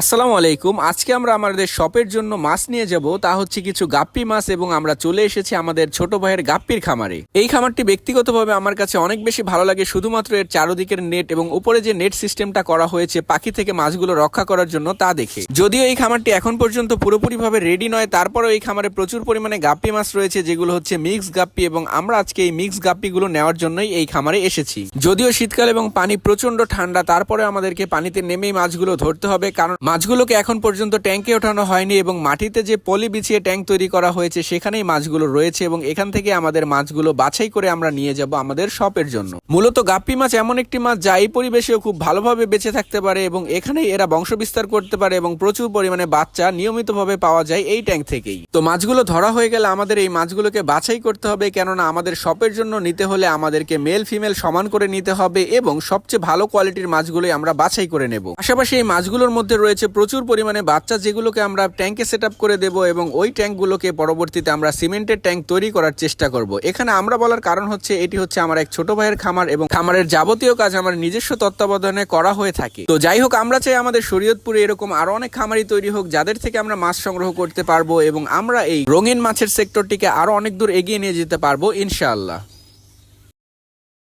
আসসালামু আলাইকুম। আজকে আমরা আমাদের শপের জন্য মাছ নিয়ে যাব। তা হচ্ছে কিছু গাপ্পি মাছ এবং আমরা চলে এসেছি আমাদের ছোট ভাইয়ের গাপ্পির খামারে। এই খামারটি ব্যক্তিগতভাবে আমার কাছে অনেক বেশি ভালো লাগে, শুধুমাত্র এর চারদিকের নেট এবং উপরে যে নেট সিস্টেমটা করা হয়েছে পাখি থেকে মাছগুলো রক্ষা করার জন্য তা দেখে। যদিও এই খামারটি এখন পর্যন্ত পুরোপুরিভাবে রেডি নয়, তারপরেও এই খামারে প্রচুর পরিমাণে গাপ্পি মাছ রয়েছে, যেগুলো হচ্ছে মিক্স গাপ্পি এবং আমরা আজকে এই মিক্স গাপ্পিগুলো নেওয়ার জন্যই এই খামারে এসেছি। যদিও শীতকাল এবং পানি প্রচণ্ড ঠান্ডা তারপরে আমাদেরকে পানিতে নেমেই মাছগুলো ধরতে হবে, কারণ মাছগুলোকে এখন পর্যন্ত ট্যাঙ্কে ওঠানো হয়নি এবং মাটিতে যে পলি বিছিয়ে ট্যাঙ্ক তৈরি করা হয়েছে, সেখানেই মাছগুলো রয়েছে এবং এখান থেকে আমাদের মাছগুলো বাছাই করে আমরা নিয়ে যাব আমাদের শপের জন্য। মূলত গাপ্পি মাছ এমন একটি মাছ যা এই পরিবেশেও খুব ভালোভাবে বেঁচে থাকতে পারে এবং এখানেই এরা বংশ বিস্তার করতে পারে এবং প্রচুর পরিমাণে বাচ্চা নিয়মিতভাবে পাওয়া যায় এই ট্যাঙ্ক থেকেই। তো মাছগুলো ধরা হয়ে গেলে আমাদের এই মাছগুলোকে বাছাই করতে হবে, কেননা আমাদের শপের জন্য নিতে হলে আমাদেরকে মেল ফিমেল সমান করে নিতে হবে এবং সবচেয়ে ভালো কোয়ালিটির মাছগুলোই আমরা বাছাই করে নেব। পাশাপাশি এই মাছগুলোর মধ্যে রয়েছে প্রচুর পরিমাণে বাচ্চা যেগুলোকে আমরা ট্যাঙ্কে সেট করে দেব এবং ওই ট্যাঙ্কগুলোকে পরবর্তীতে আমরা সিমেন্টের ট্যাঙ্ক তৈরি করার চেষ্টা করব। এখানে আমরা বলার কারণ হচ্ছে এটি হচ্ছে আমার এক ছোট ভাইয়ের খামার এবং খামারের যাবতীয় কাজ আমার নিজস্ব তত্ত্বাবধানে করা হয়ে থাকে। তো যাই হোক, আমরা চাই আমাদের শরীয়তপুরে এরকম আরও অনেক খামারি তৈরি হোক, যাদের থেকে আমরা মাছ সংগ্রহ করতে পারব এবং আমরা এই রঙিন মাছের সেক্টরটিকে আরও অনেক দূর এগিয়ে নিয়ে যেতে পারব, ইনশাআল্লাহ।